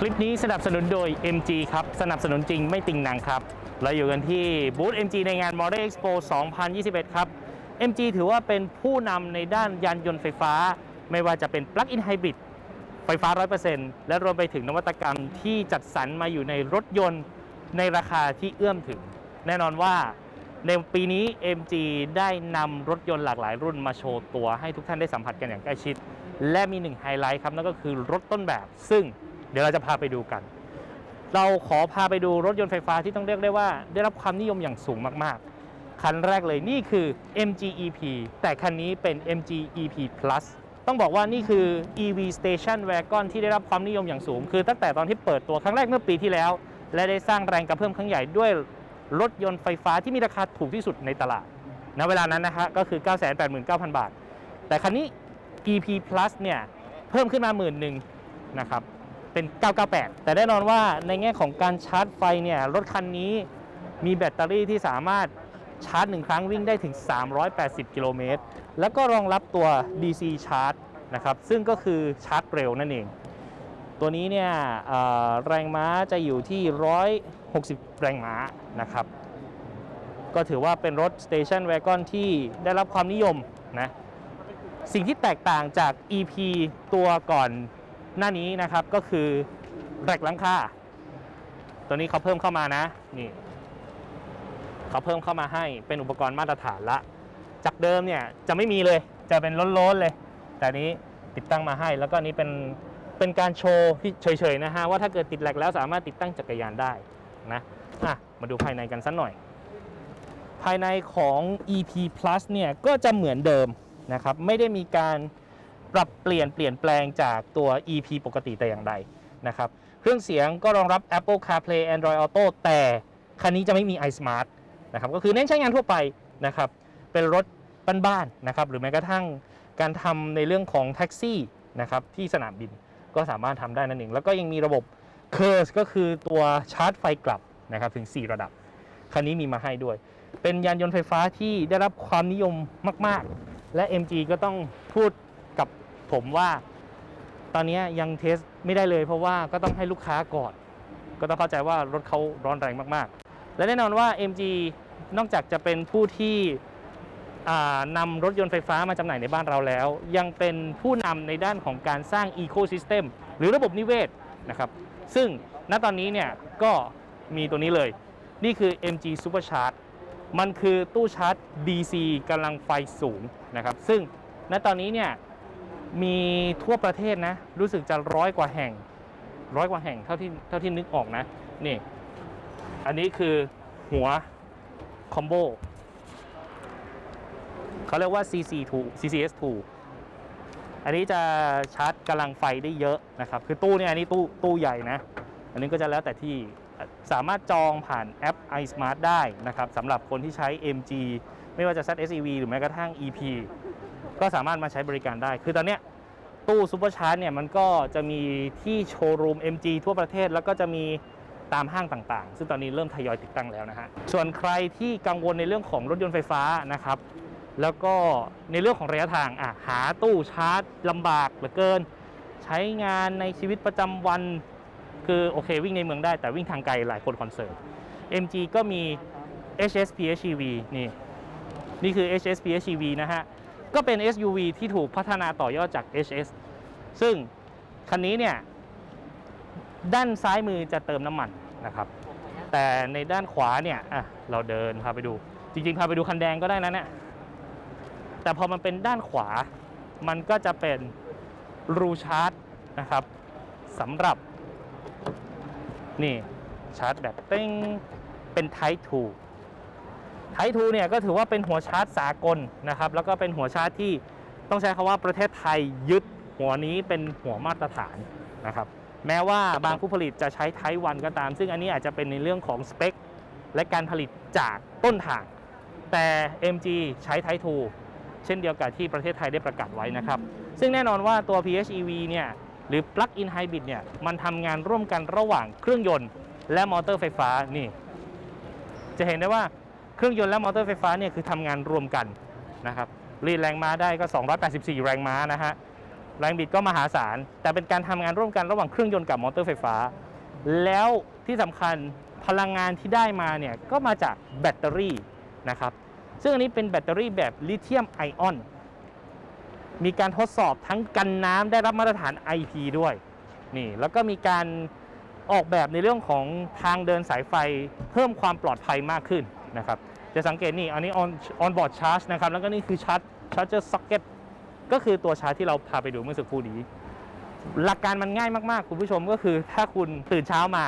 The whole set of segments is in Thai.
คลิปนี้สนับสนุนโดย MG ครับ สนับสนุนจริงไม่ติงหนังครับ เราอยู่กันที่บูธ MG ในงาน Model Expo 2021 ครับ MG ถือว่าเป็นผู้นำในด้านยานยนต์ไฟฟ้า ไม่ว่าจะเป็น Plug-in Hybrid ไฟฟ้า 100%และรวมไปถึงนวัตกรรมที่จัดสรรมาอยู่ในรถยนต์ในราคาที่เอื้อมถึง แน่นอนว่าในปีนี้ MG ได้นำรถยนต์หลากหลายรุ่นมาโชว์ตัวให้ทุกท่านได้สัมผัสกันอย่างใกล้ชิด และมีหนึ่งไฮไลท์ครับนั่นก็คือรถต้นแบบ ซึ่งเดี๋ยวเราจะพาไปดูกัน เราขอพาไปดูรถยนต์ไฟฟ้าที่ต้องเรียกได้ว่า ได้รับความนิยมอย่างสูงมากๆ คันแรกเลยนี่คือ MG EP แต่คันนี้เป็น MG EP Plus ต้องบอกว่านี่คือ EV Station Wagon ที่ได้รับความนิยมอย่างสูง คือตั้งแต่ตอนที่เปิดตัวครั้งแรกเมื่อปีที่แล้ว และได้สร้างแรงกระเพื่อมครั้งใหญ่ด้วยรถยนต์ไฟฟ้าที่มีราคาถูกที่สุดในตลาดณเวลานั้นนะฮะก็คือ 989,000 บาท แต่คันนี้ EP Plus เนี่ยเพิ่มขึ้นมาหมื่นหนึ่งนะครับเป็น 998 แต่แน่นอนว่าในแง่ของการชาร์จไฟเนี่ยรถคันนี้มีแบตเตอรี่ที่สามารถชาร์จหนึ่งครั้งวิ่งได้ถึง 380 กิโลเมตร แล้วก็รองรับตัว DC ชาร์จ นะครับซึ่งก็คือชาร์จเร็วนั่นเอง ตัวนี้เนี่ยแรงม้าจะอยู่ที่ 160 แรงม้านะครับก็ถือว่าเป็นรถ Station Wagon ที่ได้รับความนิยมนะสิ่งที่แตกต่างจาก EP ตัวก่อนหน้านี้นะครับก็คือแรกหลังคาตัวนี้เขาเพิ่มเข้ามานะนี่เขาเพิ่มเข้ามาให้เป็นอุปกรณ์มาตรฐานละ จากเดิมเนี่ยจะไม่มีเลยจะเป็นล้นๆเลย แต่อันนี้ติดตั้งมาให้ แล้วก็อันนี้เป็นเป็นการโชว์ที่เฉยๆนะฮะว่าถ้าเกิดติดแหลกแล้วสามารถติดตั้งจักรยานได้นะอะมาดูภายในกันสักหน่อย ภายในของ EP Plus เนี่ยก็จะเหมือนเดิมนะครับไม่ได้มีการปรับเปลี่ยนเปลี่ยนแปลงจากตัว EP ปกติแต่อย่างใดนะครับเครื่องเสียงก็รองรับ Apple CarPlay Android Auto แต่คันนี้จะไม่มี iSmart นะครับก็คือเน้นใช้งานทั่วไปนะครับเป็นรถบ้านๆนะครับหรือแม้กระทั่ง การทำในเรื่องของแท็กซี่นะครับที่สนามบินก็สามารถทำได้นั่นเอง แล้วก็ยังมีระบบ Curve ก็คือตัวชาร์จไฟกลับนะครับถึง 4 ระดับ คันนี้มีมาให้ด้วย เป็นยานยนต์ไฟฟ้าที่ได้รับความนิยมมาก ๆ และ MG ก็ต้องพูดกับผมว่า ตอนนี้ยังเทสไม่ได้เลยเพราะว่าก็ต้องให้ลูกค้าก่อน ก็ต้องเข้าใจว่ารถเขาร้อนแรงมาก ๆ และแน่นอนว่า MG นอกจากจะเป็นผู้ที่ นำรถยนต์ไฟฟ้ามาจำหน่ายในบ้านเราแล้ว ยังเป็นผู้นำในด้านของการสร้าง Ecosystem หรือระบบนิเวศนะครับซึ่งณตอนนี้เนี่ยก็มีตัวนี้เลย นี่คือ MG Supercharge มันคือตู้ชาร์จ DC กำลังไฟสูงนะครับซึ่งณตอนนี้เนี่ยมีทั่วประเทศนะรู้สึกจะร้อยกว่าแห่งร้อยกว่าแห่งเท่าที่เท่าที่นึกออกนะนี่อันนี้คือหัวคอมโบ เขาเรียกว่า CC2 CCS2 อันนี้จะชาร์จกำลังไฟได้เยอะนะครับ คือตู้เนี่ยอันนี้ตู้ตู้ใหญ่นะ อันนี้ก็จะแล้วแต่ที่สามารถจองผ่านแอป iSmart ได้นะครับสำหรับคนที่ใช้ MG ไม่ว่าจะ ZSEV หรือแม้กระทั่ง EP ก็สามารถมาใช้บริการได้ คือตอนเนี้ยตู้ซูเปอร์ชาร์จเนี่ยมันก็จะมีที่โชว์รูม MG ทั่วประเทศ แล้วก็จะมีตามห้างต่างๆ ซึ่งตอนนี้เริ่มทยอยติดตั้งแล้วนะฮะ ส่วนใครที่กังวลในเรื่องของรถยนต์ไฟฟ้านะครับ แล้วก็ในเรื่องของระยะทางอะหาตู้ชาร์จลำบากเหลือเกิน ใช้งานในชีวิตประจำวัน คือโอเควิ่งในเมืองได้แต่วิ่งทางไกลหลายคนคอนเสิร์ต MG ก็มี HS PHEV นี่ นี่คือ HS PHEV นะฮะ ก็เป็น SUV ที่ถูกพัฒนาต่อยอดจาก HS ซึ่งคันนี้เนี่ย ด้านซ้ายมือจะเติมน้ำมันนะครับ แต่ในด้านขวาเนี่ยอะเราเดินพาไปดู จริงๆ พาไปดูคันแดงก็ได้นะเนี่ย แต่พอมันเป็นด้านขวา มันก็จะเป็นรูชาร์จนะครับสำหรับ นี่ชาร์จแบบเป้งเป็น Type 2 Type 2เนี่ยก็ถือว่าเป็นหัวชาร์จสากลนะครับ แล้วก็เป็นหัวชาร์จที่ต้องใช้คำว่าประเทศไทยยึดหัวนี้เป็นหัวมาตรฐานนะครับ แม้ว่าบางผู้ผลิตจะใช้ Type 1ก็ตาม ซึ่งอันนี้อาจจะเป็นในเรื่องของสเปคและการผลิตจากต้นทาง แต่ MG ใช้ Type 2 เช่นเดียวกับที่ประเทศไทยได้ประกาศไว้นะครับ ซึ่งแน่นอนว่าตัว PHEV เนี่ยหรือ Plug-in Hybrid เนี่ยมันทำงานร่วมกันระหว่างเครื่องยนต์ และมอเตอร์ไฟฟ้านี่ จะเห็นได้ว่าเครื่องยนต์และมอเตอร์ไฟฟ้าเนี่ยคือทำงานรวมกันนะครับรีดแรงม้าได้ก็ 284 แรงม้านะฮะแรงบิดก็มหาศาล แต่เป็นการทำงานร่วมกันระหว่างเครื่องยนต์กับมอเตอร์ไฟฟ้า แล้วที่สำคัญพลังงานที่ได้มาเนี่ยก็มาจากแบตเตอรี่นะครับ ซึ่งอันนี้เป็นแบตเตอรี่แบบลิเธียมไอออน มีการทดสอบทั้งกันน้ำได้รับมาตรฐาน IP ด้วย นี่แล้วก็มีการออกแบบในเรื่องของทางเดินสายไฟเพิ่มความปลอดภัยมากขึ้นนะครับ จะสังเกตนี่อันนี้ on on board charge นะครับ แล้วก็นี่คือชาร์จ charger socket ก็คือตัวชาร์จที่เราพาไปดูเมื่อสักครู่นี้ หลักการมันง่ายมากๆ คุณผู้ชมก็คือถ้าคุณตื่นเช้ามา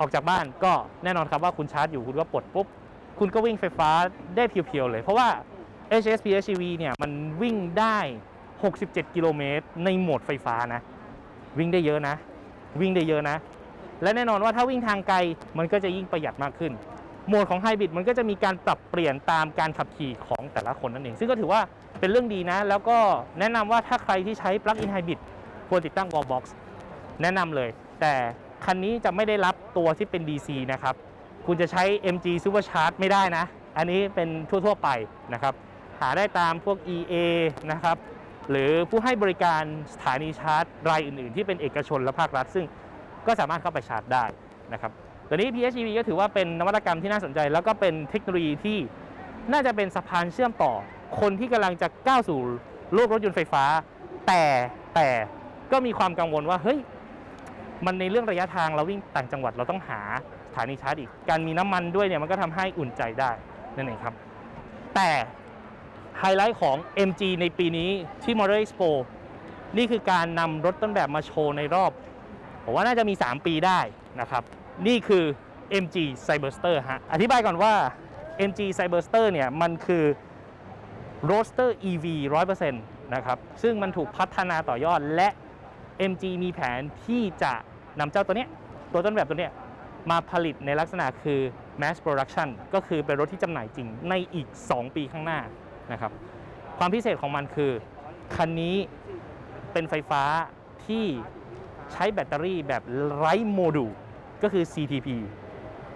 ออกจากบ้านก็แน่นอนครับว่าคุณชาร์จอยู่คุณก็ปลดปุ๊บ คุณก็วิ่งไฟฟ้าได้เพียวๆเลย เพราะว่า HS PHEV เนี่ยมันวิ่งได้ 67 กิโลเมตรในโหมดไฟฟ้านะ วิ่งได้เยอะนะ วิ่งได้เยอะนะ และแน่นอนว่าถ้าวิ่งทางไกลมันก็จะยิ่งประหยัดมากขึ้น โหมดของไฮบริดมันก็จะมีการปรับเปลี่ยนตามการขับขี่ของแต่ละคนนั่นเอง ซึ่งก็ถือว่าเป็นเรื่องดีนะ แล้วก็แนะนำว่าถ้าใครที่ใช้ Plug-in Hybrid ควรติดตั้ง Wallbox แนะนำเลย แต่คันนี้จะไม่ได้รับตัวที่เป็น DC นะครับ คุณจะใช้ MG Supercharge ไม่ได้นะ อันนี้เป็นทั่วๆไปนะครับ หาได้ตามพวก EA นะครับ หรือผู้ให้บริการสถานีชาร์จ รายอื่น ๆ ที่เป็นเอกชนและภาครัฐ ซึ่งก็สามารถเข้าไปชาร์จได้นะครับตัวนี้ PHEV ก็ถือว่าเป็นนวัตกรรมที่น่าสนใจ แล้วก็เป็นเทคโนโลยีที่น่าจะเป็นสะพานเชื่อมต่อ คนที่กำลังจะก้าวสู่โลกรถยนต์ไฟฟ้า แต่แต่ก็มีความกังวลว่าเฮ้ยมันในเรื่องระยะทางเราวิ่งต่างจังหวัดเราต้องหา สถานีชาร์จอีก การมีน้ำมันด้วยเนี่ยมันก็ทำให้อุ่นใจได้นั่นเองครับ แต่ไฮไลท์ของ MG ในปีนี้ที่ Motor Expo นี่คือการนำรถต้นแบบมาโชว์ในรอบ ผมว่าน่าจะมี 3 ปีได้นะครับ นี่คือ MG Cyberster ฮะ อธิบายก่อนว่า MG Cyberster เนี่ยมันคือ Roadster EV 100%นะครับ ซึ่งมันถูกพัฒนาต่อยอดและ MG มีแผนที่จะนำเจ้าตัวเนี้ย ตัวต้นแบบตัวเนี้ย มาผลิตในลักษณะคือ mass production ก็คือเป็นรถที่จำหน่ายจริงในอีก 2 ปีข้างหน้านะครับความพิเศษของมันคือ คันนี้เป็นไฟฟ้าที่ใช้แบตเตอรี่แบบไร้โมดูลก็คือ CTP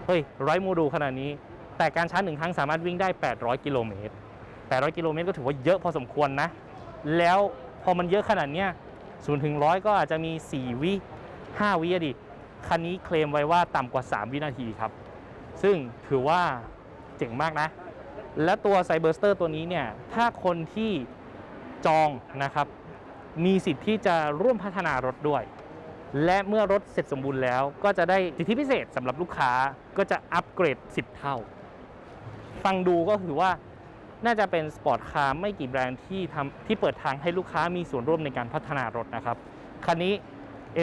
เฮ้ยไร้โมดูลขนาดนี้ แต่การชาร์จหนึ่งครั้งสามารถวิ่งได้ 800 กิโลเมตร 800 กิโลเมตรก็ถือว่าเยอะพอสมควรนะ แล้วพอมันเยอะขนาดเนี้ยศูนย์ถึงร้อยก็อาจจะมี 4 วิ 5 วิอะดิ คันนี้เคลมไว้ว่าต่ำกว่า 3 วินาทีครับ ซึ่งถือว่าเจ๋งมากนะ และตัวไซเบอร์สเตอร์ตัวนี้เนี่ย ถ้าคนที่จองนะครับ มีสิทธิ์ที่จะร่วมพัฒนารถด้วย และเมื่อรถเสร็จสมบูรณ์แล้ว ก็จะได้สิทธิพิเศษสำหรับลูกค้าก็จะอัปเกรด 10 เท่า ฟังดูก็คือว่าน่าจะเป็นสปอร์ตคาร์ไม่กี่แบรนด์ที่ทำที่เปิดทางให้ลูกค้ามีส่วนร่วมในการพัฒนารถนะครับ คันนี้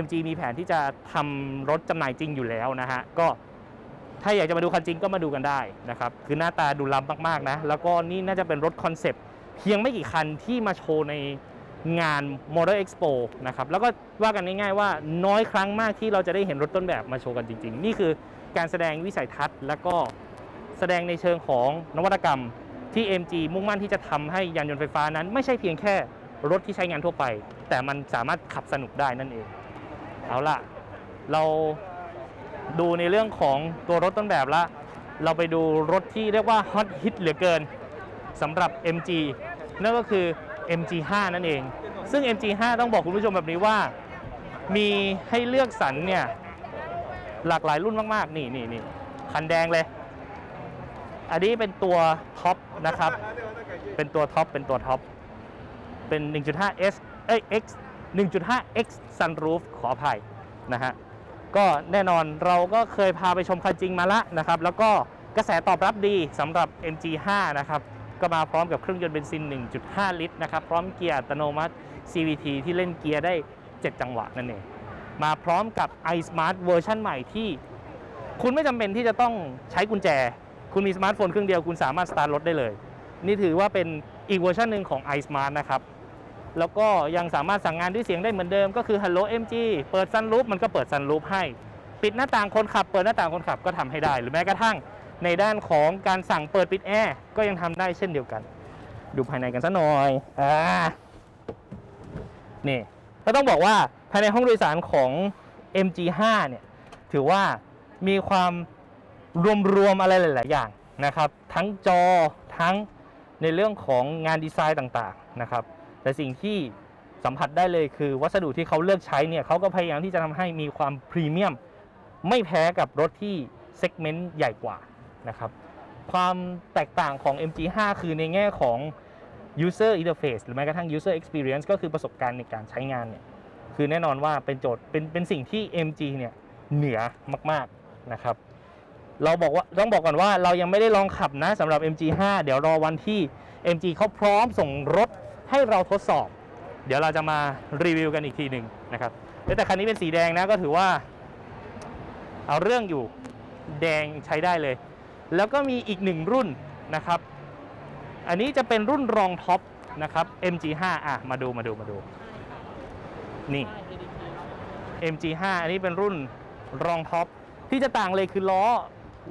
MG มีแผนที่จะทำรถจำหน่ายจริงอยู่แล้วนะฮะก็ถ้าอยากจะมาดูคันจริงก็มาดูกันได้นะครับ คือหน้าตาดูล้ำมากๆนะ แล้วก็นี่น่าจะเป็นรถคอนเซปต์เพียงไม่กี่คันที่มาโชว์ในงาน Motor Expo นะครับ แล้วก็ว่ากันง่ายๆว่าน้อยครั้งมากที่เราจะได้เห็นรถต้นแบบมาโชว์กันจริง ๆ นี่คือการแสดงวิสัยทัศน์ แล้วก็แสดงในเชิงของนวัตกรรมที่ MG มุ่งมั่นที่จะทำให้ยานยนต์ไฟฟ้านั้น ไม่ใช่เพียงแค่รถที่ใช้งานทั่วไป แต่มันสามารถขับสนุกได้นั่นเอง เอาล่ะ เราดูในเรื่องของตัวรถต้นแบบละ เราไปดูรถที่เรียกว่าฮอตฮิตเหลือเกินสำหรับ MG นั่นก็คือ MG5 นั่นเอง ซึ่ง MG5 ต้องบอกคุณผู้ชมแบบนี้ว่า มีให้เลือกสรรเนี่ยหลากหลายรุ่นมากๆ นี่นี่นี่คันแดงเลย อันนี้เป็นตัวท็อปนะครับ เป็นตัวท็อป เป็นตัวท็อป เป็น 1.5S เอ้ย X 1.5X Sunroof ขออภัยนะฮะก็แน่นอนเราก็เคยพาไปชมคันจริงมาละนะครับ แล้วก็กระแสตอบรับดีสำหรับ MG5 นะครับ ก็มาพร้อมกับเครื่องยนต์เบนซิน 1.5 ลิตรนะครับ พร้อมเกียร์อัตโนมัติ CVT ที่เล่นเกียร์ได้ 7 จังหวะนั่นเอง มาพร้อมกับ iSmart เวอร์ชันใหม่ที่ คุณไม่จำเป็นที่จะต้องใช้กุญแจ คุณมีสมาร์ทโฟนเครื่องเดียวคุณสามารถสตาร์ทรถได้เลย นี่ถือว่าเป็นอีกเวอร์ชันหนึ่งของ iSmart นะครับ แล้วก็ยังสามารถสั่งงานด้วยเสียงได้เหมือนเดิมก็คือ Hello MG เปิดซันรูปมันก็เปิดซันรูปให้ ปิดหน้าต่างคนขับ เปิดหน้าต่างคนขับก็ทำให้ได้ หรือแม้กระทั่งในด้านของการสั่งเปิดปิดแอร์ก็ยังทำได้เช่นเดียวกัน ดูภายในกันสักหน่อยอ่านี่ก็ต้องบอกว่าภายในห้องโดยสารของ MG5 เนี่ยถือว่ามีความรวมๆอะไรหลาย ๆ อย่างนะครับ ทั้งจอทั้งในเรื่องของงานดีไซน์ต่าง ๆ นะครับ แต่สิ่งที่สัมผัสได้เลยคือวัสดุที่เขาเลือกใช้เนี่ยเขาก็พยายามที่จะทำให้มีความพรีเมียม ไม่แพ้กับรถที่เซกเมนต์ใหญ่กว่านะครับความแตกต่างของ MG5 คือในแง่ของ user interface หรือแม้กระทั่ง user experience ก็คือประสบการณ์ในการใช้งานเนี่ยคือแน่นอนว่าเป็นโจทย์เป็นเป็นสิ่งที่ MG เนี่ยเหนือมากๆนะครับเราบอกว่าต้องบอกก่อนว่าเรายังไม่ได้ลองขับนะสำหรับ MG5 เดี๋ยวรอวันที่ MG เขาพร้อมส่งรถ ให้เราทดสอบ เดี๋ยวเราจะมารีวิวกันอีกทีหนึ่งนะครับแต่คันนี้เป็นสีแดงนะก็ถือว่า เอาเรื่องอยู่แดงใช้ได้เลย แล้วก็มีอีกหนึ่งรุ่นนะครับ อันนี้จะเป็นรุ่นรองท็อปนะครับ MG5 อะมาดูมาดูมาดู นี่ MG5 อันนี้เป็นรุ่นรองท็อปที่จะต่างเลยคือล้อ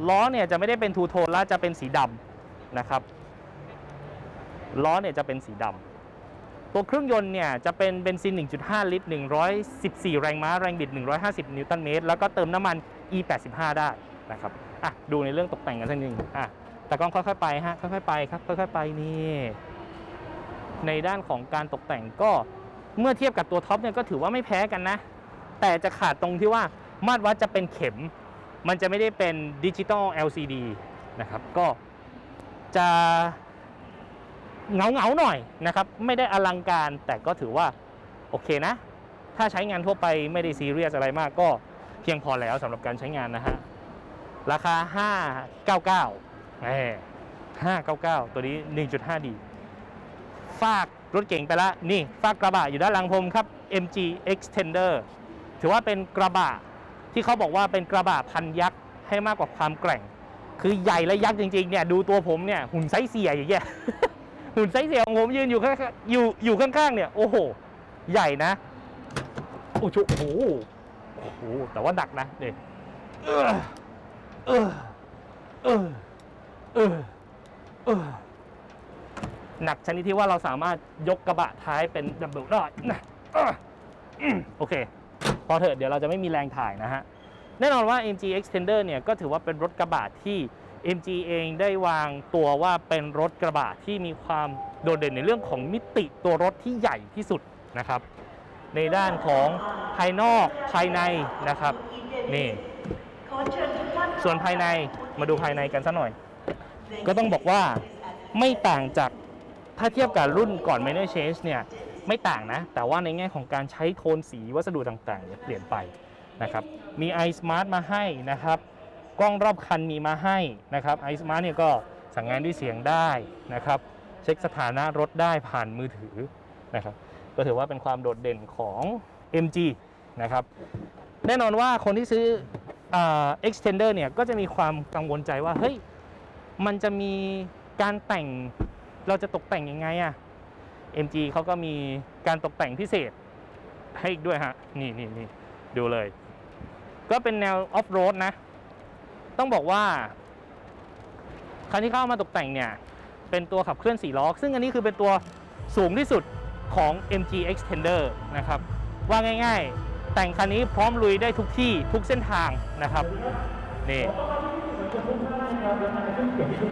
ล้อเนี่ยจะไม่ได้เป็นทูโทนแล้วจะเป็นสีดำนะครับ ล้อเนี่ยจะเป็นสีดำ ตัวเครื่องยนต์เนี่ยจะเป็นเบนซิน 1.5 ลิตร 114 แรงม้า แรงบิด 150 นิวตันเมตร แล้วก็เติมน้ำมัน E85 ได้นะครับอะดูในเรื่องตกแต่งกันสักนิดนึงอะแต่กล้องค่อยๆไปฮะค่อยๆไปครับค่อยๆไปนี่ในด้านของการตกแต่งก็เมื่อเทียบกับตัวท็อปเนี่ยก็ถือว่าไม่แพ้กันนะ แต่จะขาดตรงที่ว่ามาตรวัดจะเป็นเข็ม มันจะไม่ได้เป็นดิจิตอล LCD นะครับก็จะ เงาเงาหน่อยนะครับ ไม่ได้อลังการแต่ก็ถือว่าโอเคนะ ถ้าใช้งานทั่วไปไม่ได้ซีเรียสอะไรมากก็เพียงพอแล้วสำหรับการใช้งานนะฮะ ราคา 599แหม599 ตัวนี้ 1.5D ฝากรถเก่งไปละนี่ฝากกระบะอยู่ด้านหลังผมครับ MG Extender ถือว่าเป็นกระบะที่เขาบอกว่าเป็นกระบะพันยักษ์ให้มากกว่าความแกร่ง คือใหญ่และยักษ์จริงๆเนี่ยดูตัวผมเนี่ยหุ่นไซส์เสียอย่างเงี้ย หุ่นไซส์เสียของผมยืนอยู่ข้างๆอยู่อยู่ข้างๆเนี่ย โอ้โห ใหญ่นะ โอ้โหโอ้โหโหแต่ว่าดักนะเนี่เออเออเออเออเออหนักชนิดที่ว่าเราสามารถยกกระบะท้ายเป็นดับเบิลได้นะโอเค พอเถอะเดี๋ยวเราจะไม่มีแรงถ่ายนะฮะ แน่นอนว่า MG Extender เนี่ยก็ถือว่าเป็นรถกระบะที่ MG เองได้วางตัวว่าเป็นรถกระบะที่มีความโดดเด่นในเรื่องของมิติตัวรถที่ใหญ่ที่สุดนะครับ ในด้านของภายนอกภายในนะครับนี่ส่วนภายในมาดูภายในกันสักหน่อย ก็ต้องบอกว่าไม่ต่างจากถ้าเทียบกับรุ่นก่อน Minor Change เนี่ยไม่ต่างนะ แต่ว่าในแง่ของการใช้โทนสีวัสดุต่างๆเนี่ยเปลี่ยนไปนะครับ มี iSmart มาให้นะครับ กล้องรอบคันมีมาให้นะครับ iSmart เนี่ยก็สั่งงานด้วยเสียงได้นะครับ เช็คสถานะรถได้ผ่านมือถือนะครับ ก็ถือว่าเป็นความโดดเด่นของ MG นะครับ แน่นอนว่าคนที่ซื้อเอ่า extender เนี่ยก็จะมีความกังวลใจว่า เฮ้ย มันจะมีการแต่งเราจะตกแต่งยังไงอะ MG เขาก็มีการตกแต่งพิเศษให้อีกด้วยฮะ นี่นี่นี่ดูเลย ก็เป็นแนวออฟโรดนะ ต้องบอกว่า คันที่เข้ามาตกแต่งเนี่ย เป็นตัวขับเคลื่อน4ล้อ ซึ่งอันนี้คือเป็นตัวสูงที่สุดของ MG Extender นะครับ ว่าง่าย ๆ แต่งคันนี้พร้อมลุยได้ทุกที่ทุกเส้นทางนะครับ นี่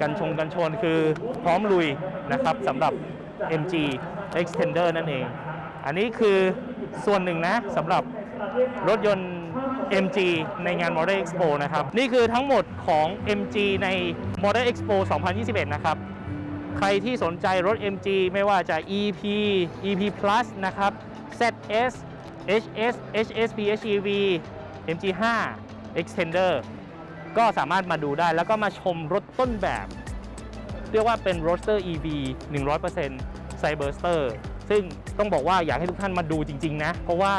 กันชงกันชนคือพร้อมลุยนะครับสำหรับ MG Extender นั่นเอง อันนี้คือส่วนหนึ่งนะสำหรับรถยนต์ MG ในงาน Model Expo นะครับ นี่คือทั้งหมดของ MG ใน Model Expo 2021 นะครับ ใครที่สนใจรถ MG ไม่ว่าจะ EP EP Plus นะครับ ZS HS HS PHEV MG5 Extender ก็สามารถมาดูได้แล้วก็มาชมรถต้นแบบ เรียกว่าเป็น Roadster EV 100% Cyberster ซึ่งต้องบอกว่าอยากให้ทุกท่านมาดูจริง ๆ นะ เพราะว่า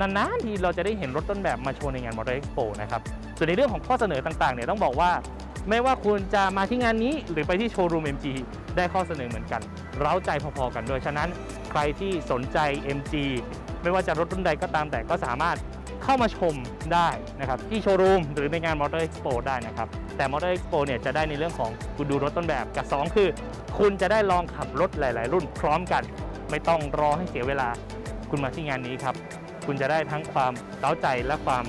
นานๆทีเราจะได้เห็นรถต้นแบบมาโชว์ในงาน Motor Expo นะครับส่วนในเรื่องของข้อเสนอต่างๆเนี่ยต้องบอกว่า ไม่ว่าคุณจะมาที่งานนี้หรือไปที่โชว์รูม MG ได้ข้อเสนอเหมือนกัน เร้าใจพอๆกันด้วยฉะนั้นใครที่สนใจ MG ไม่ว่าจะรถรุ่นใดก็ตามแต่ก็สามารถเข้ามาชมได้นะครับที่โชว์รูมหรือในงาน Motor Expo ได้นะครับแต่ Motor Expo เนี่ยจะได้ในเรื่องของคุณดูรถต้นแบบกับ 2 คือ คุณจะได้ลองขับรถหลาย ๆ รุ่นพร้อมกัน ไม่ต้องรอให้เสียเวลาคุณมาที่งานนี้ครับ คุณจะได้ทั้งความเล้าใจและความ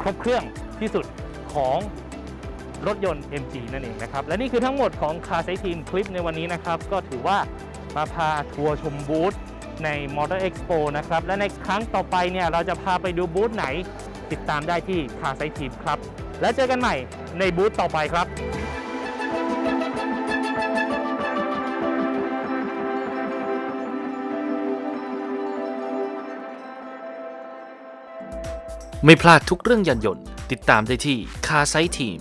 ครบเครื่องที่สุดของรถยนต์ MG นั่นเองนะครับ และนี่คือทั้งหมดของ Car s i ทีมคลิปในวันนี้นะครับ ก็ถือว่ามาพาทัวร์ชมบูธใน Motor Expo นะครับ และในครั้งต่อไปเนี่ยเราจะพาไปดูบูธไหน ติดตามได้ที่ Car s i ทีมครับ แล้วเจอกันใหม่ในบูธต่อไปครับ ไม่พลาดทุกเรื่องยานยนต์ ติดตามได้ที่ Car Site Team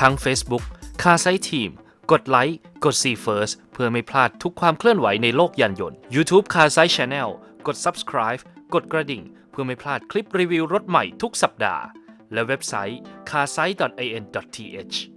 ทั้ง Facebook Car Site Team กดไลค์กด See First เพื่อไม่พลาดทุกความเคลื่อนไหวในโลกยานยนต์ YouTube Car Site Channel กด Subscribe กดกระดิ่ง เพื่อไม่พลาดคลิปรีวิวรถใหม่ทุกสัปดาห์ และเว็บไซต์ carsite.in.th